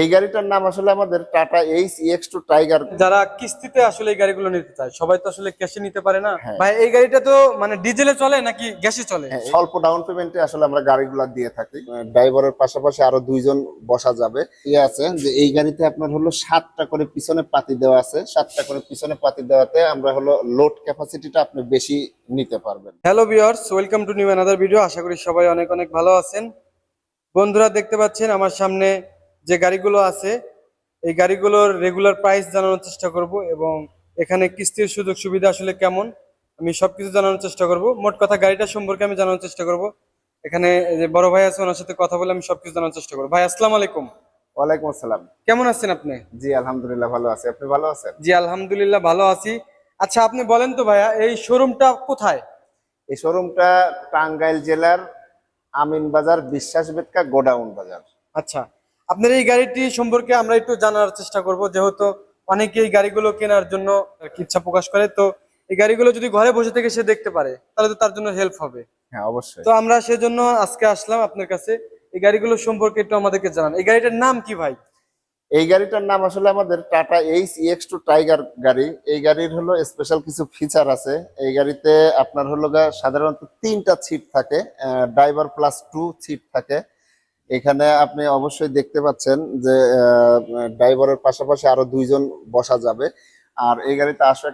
এই গাড়িটার নাম আসলে আমাদের Tata H E X two Tiger. যারা কিস্তিতে আসলে এই গাড়িগুলো নিতে চায় সবাই তো আসলে ক্যাশে নিতে পারে না? হ্যাঁ। ভাই এই গাড়িটা তো মানে ডিজেলে চলে নাকি গ্যাসে চলে? হ্যাঁ, স্বল্প ডাউন পেমেন্টে আসলে আমরা গাড়িগুলো দিয়ে থাকি। ড্রাইভারের পাশাপাশি আরও দুইজন বসা যাবে। ইয়ে আছে যে এই গাড়িতে আপনার হলো সাতটা করে পিছনে পাতি দেওয়া আছে। সাতটা করে পিছনে পাতি দেওয়াতে আমরা হলো লোড ক্যাপাসিটিটা আপনি বেশি নিতে পারবেন। Hello viewers welcome to new another video আশা করি সবাই অনেক অনেক ভালো আছেন। বন্ধুরা দেখতে পাচ্ছেন আমার সামনে যে গাড়িগুলো আছে এই গাড়িগুলোর রেগুলার প্রাইস জানানোর চেষ্টা করব এবং এখানে কিস্তির সুযোগ সুবিধা আসলে কেমন আমি সবকিছু জানানোর চেষ্টা করব। মোট কথা গাড়িটা সম্পর্কে আমি জানানোর চেষ্টা করব। এখানে যে বড় ভাই আছে ওনার সাথে কথা বলে আমি সবকিছু জানানোর চেষ্টা করব। ভাই আসসালামু আলাইকুম। ওয়ালাইকুম আসসালাম। কেমন আছেন আপনি? জি আলহামদুলিল্লাহ ভালো আছি। আপনি ভালো আছেন? জি আলহামদুলিল্লাহ ভালো আছি। আচ্ছা আপনি বলেন তো ভাইয়া এই শোরুমটা কোথায়? এই শোরুমটা টাঙ্গাইল জেলার আমিন বাজার বিশ্বাস বেদকা গোডাউন বাজার। আচ্ছা। আপনার এই গাড়িটি সম্পর্কে আমরা একটু জানার চেষ্টা করব যেহেতু অনেকে এই গাড়িগুলো কেনার জন্য ইচ্ছা প্রকাশ করে। তো এই গাড়িগুলো যদি ঘরে বসে থেকে সে দেখতে পারে তাহলে তো তার জন্য হেল্প হবে। হ্যাঁ অবশ্যই। তো আমরা সেজন্য আজকে আসলাম আপনার কাছে। এই গাড়িগুলো সম্পর্কে একটু আমাদেরকে জানান। এই গাড়িটার নাম কি ভাই? এই গাড়িটার নাম আসলে আমাদের Tata H E X two Tiger গাড়ি। এই গাড়ির হলো স্পেশাল কিছু ফিচার আছে। এই গাড়িতে আপনার হলো সাধারণত তিনটা সিট থাকে ড্রাইভার প্লাস টু সিট থাকে। এখানে আপনি অবশ্যই দেখতে পাচ্ছেন যে ড্রাইভারের পাশাপাশি আরও দুইজন বসা যাবে। আর এই গাড়িতে আসো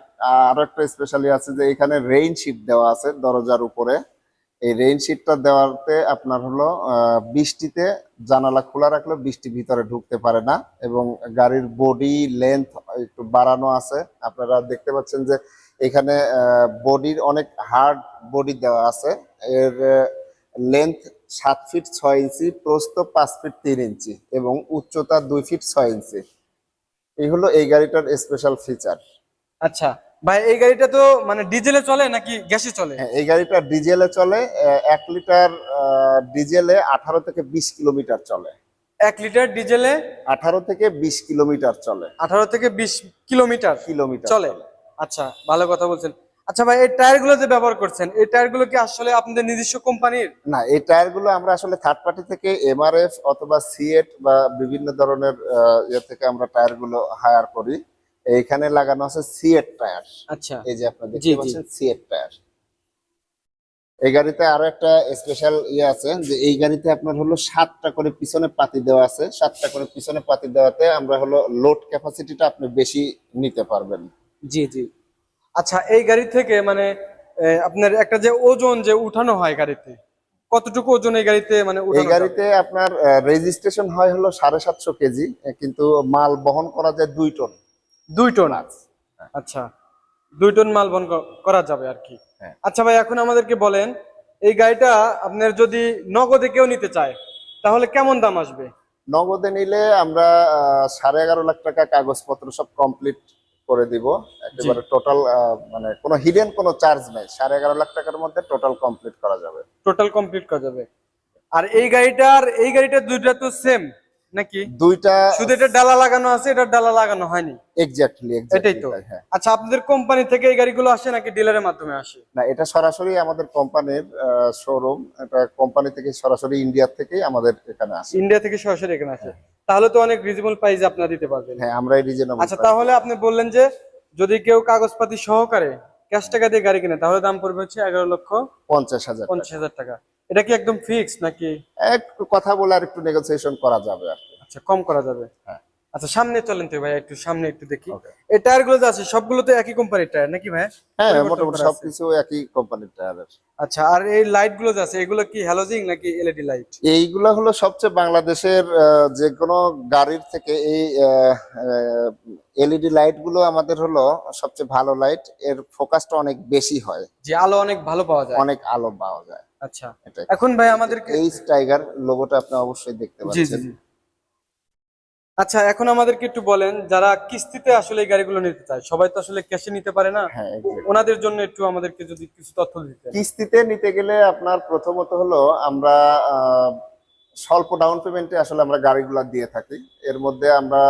আরও একটা স্পেশালি আছে যে, এখানে রেইন শিট দেওয়া আছে দরজার উপরে। এই রেইন শিটটা দেওয়াতে আপনার হলো বৃষ্টিতে জানালা খোলা রাখলে বৃষ্টি ভিতরে ঢুকতে পারে না এবং গাড়ির বডি লেন্থ একটু বাড়ানো আছে। আপনারা দেখতে পাচ্ছেন যে, এখানে বডির অনেক হার্ড বডি দেওয়া আছে। এর লেন্থ সাত ফিট ছয় ইঞ্চি প্রস্থ পাঁচ ফিট তিন ইঞ্চি এবং উচ্চতা দুই ফিট ছয় ইঞ্চি। এই হলো এই গাড়িটার স্পেশাল ফিচার আচ্ছা ভাই এই গাড়িটা তো মানে ডিজেলে চলে নাকি গ্যাসে চলে? হ্যাঁ এই গাড়িটা ডিজেলে চলে এক লিটার ডিজেলে আঠারো থেকে বিশ কিলোমিটার চলে। এক লিটার ডিজেলে আঠারো থেকে বিশ কিলোমিটার চলে। আঠারো থেকে বিশ কিলোমিটার কিলোমিটার চলে। আচ্ছা ভালো কথা বলছেন। আচ্ছা ভাই এই টায়ারগুলো যে ব্যবহার করছেন এই টায়ারগুলো কি আসলে আপনাদের নিজস্ব কোম্পানির? না এই টায়ারগুলো আমরা আসলে থার্ড পার্টি থেকে এমআরএফ অথবা সিএট বা বিভিন্ন ধরনের ইয়ে থেকে আমরা টায়ারগুলো হায়ার করি। এইখানে লাগানো আছে সিএট টায়ার আচ্ছা। এই যে আপনারা দেখতে পাচ্ছেন সিএট টায়ার এই গাড়িতে আরও একটা স্পেশাল ইয়ে আছে যে এই গাড়িতে আপনার হলো সাতটা করে পিছনে পাতি দেওয়া আছে। সাতটা করে পিছনে পাতি দেওয়াতে আমরা হলো লোড ক্যাপাসিটিটা আপনি বেশি নিতে পারবেন। জি জি। আচ্ছা এই গাড়ি থেকে মানে আপনার একটা যে ওজন যে উঠানো হয় গাড়িতে কতটুকু ওজন এই গাড়িতে মানে এই গাড়িতে আপনার রেজিস্ট্রেশন হয় হলো সাড়ে সাতশো কেজি কিন্তু মাল বহন করা যায় দুই টন। দুই টন? আচ্ছা দুই টন মাল বহন করা যাবে আর কি। হ্যাঁ। আচ্ছা ভাই এখন আমাদেরকে বলেন এই গাড়িটা আপনার যদি নগদে কেউ নিতে চায় তাহলে কেমন দাম আসবে? নগদে নিলে আমরা সাড়ে এগারো লাখ টাকা কাগজপত্র সব কমপ্লিট করে দিব। একেবারে টোটাল মানে কোনো হিডেন কোনো চার্জ নাই। সাড়ে এগারো লাখ টাকার মধ্যে টোটাল কমপ্লিট করা যাবে। টোটাল কমপ্লিট করা যাবে। আর এই গাড়িটার এই গাড়িটার দুইটা তো সেম নাকি? দুইটা শুধু এটা ডালা লাগানো আছে এটা ডালা লাগানো হয়নি? এক্স্যাক্টলি এটাই তো। হ্যাঁ। আচ্ছা আপনাদের কোম্পানি থেকে এই গাড়িগুলো আসে নাকি ডিলারের মাধ্যমে আসে? না এটা সরাসরি আমাদের কোম্পানির শোরুম এটা কোম্পানি থেকে সরাসরি ইন্ডিয়া থেকেই আমাদের এখানে আসে। ইন্ডিয়া থেকে সরাসরি এখানে আসে। তাহলে তো অনেক রিজনেবল প্রাইস আপনারা দিতে পারবেন। হ্যাঁ আমরা এই রিজনেবল আচ্ছা তাহলে আপনি বললেন যে যদি কেউ কাগজপাতি সহকারে ক্যাশ টাকা দিয়ে গাড়ি কিনে তাহলে দাম পড়বে হচ্ছে এগারো লক্ষ পঞ্চাশ হাজার পঞ্চাশ হাজার টাকা। এটা কি একদম ফিক্স নাকি? এক কথা বলে আর একটু নেগোসিয়েশন করা যাবে আচ্ছা কম করা যাবে। হ্যাঁ। আচ্ছা সামনে চলেন তো ভাই একটু সামনে একটু দেখি। এই টায়ারগুলো যে আছে সবগুলো তো একই কোম্পানির টায়ার নাকি ভাই হ্যাঁ মোটামুটি সবকিছু একই কোম্পানির টায়ারের আচ্ছা আর এই লাইটগুলো যে আছে এগুলো কি হ্যালোজিং নাকি এলইডি লাইট এইগুলো হলো সবচেয়ে বাংলাদেশের যে কোনো গাড়ির থেকে এই এলইডি লাইটগুলো আমাদের হলো সবচেয়ে ভালো লাইটের ফোকাসটা অনেক বেশি হয়। যে আলো অনেক ভালো পাওয়া যায়। অনেক আলো পাওয়া যায়। আচ্ছা। এখন ভাই আমাদেরকে এই টাইগার লোগোটা আপনি অবশ্যই দেখতে পাচ্ছেন। জি। আচ্ছা এখন আমাদেরকে একটু বলেন যারা কিস্তিতে আসলে এই গাড়িগুলো নিতে চায় সবাই তো আসলে ক্যাশে নিতে পারে না? হ্যাঁ ওনাদের জন্য একটু আমাদেরকে যদি কিছু তথ্য দিতেন। কিস্তিতে নিতে গেলে আপনার প্রথমত হলো আমরা স্বল্প ডাউন পেমেন্টে আসলে আমরা গাড়িগুলা দিয়ে থাকি। এর মধ্যে আমরা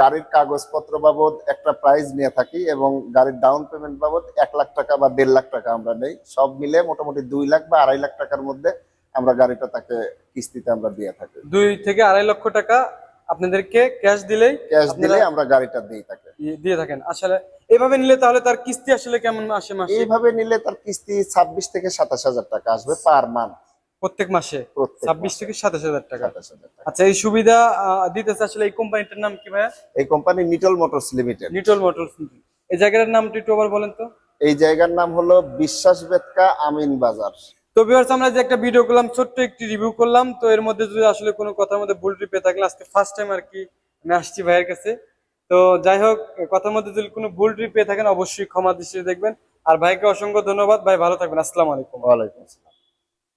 গাড়ির কাগজপত্র বাবদ একটা প্রাইস নিয়ে থাকি এবং গাড়ির ডাউন পেমেন্ট বাবদ এক লাখ টাকা বা দেড় লাখ টাকা আমরা নেই। সব মিলে মোটামুটি দুই লাখ বা আড়াই লাখ টাকার মধ্যে আমরা গাড়িটা তাকে কিস্তিতে আমরা দিয়ে থাকি। দুই থেকে আড়াই লক্ষ টাকা আপনাদেরকে ক্যাশ দিলেই ক্যাশ দিলেই আমরা গাড়িটা দিয়ে তাকে দিয়ে- থাকেন। আসলে এভাবে নিলে তাহলে তার কিস্তি আসলে কেমন আসে মাসে? এইভাবে নিলে তার কিস্তি ছাব্বিশ থেকে সাতাশ হাজার টাকা আসবে পার মান্থ। প্রত্যেক মাসে? প্রত্যেক ছাব্বিশ থেকে সাতাশ হাজার টাকা। আচ্ছা এই সুবিধা দিতেছে আসলে এই কোম্পানিটার নাম কি ভাইয়া? এই company Nitol Motors Limited Nitol Motors এই জায়গাটার নামটি একটু আবার বলেন তো। এই জায়গার নাম হলো বিশ্বাস বেতকা আমিন বাজার। তো ভিউয়ার্স আমরা যে একটা ভিডিও করলাম, ছোট্ট একটি রিভিউ করলাম, তো এর মধ্যে যদি আসলে কোনো কথার মধ্যে ভুল পেয়ে থাকলে আজকে ফার্স্ট টাইম আর কি আমি আসছি ভাইয়ের কাছে। তো যাই হোক, কথার মধ্যে যদি কোনো ভুল পেয়ে থাকেন, অবশ্যই ক্ষমা দৃষ্টিতে দেখবেন। আর ভাইকে অসংখ্য ধন্যবাদ। ভাই, ভালো থাকবেন। আসসালামু আলাইকুম। ওয়ালাইকুম আসসালাম।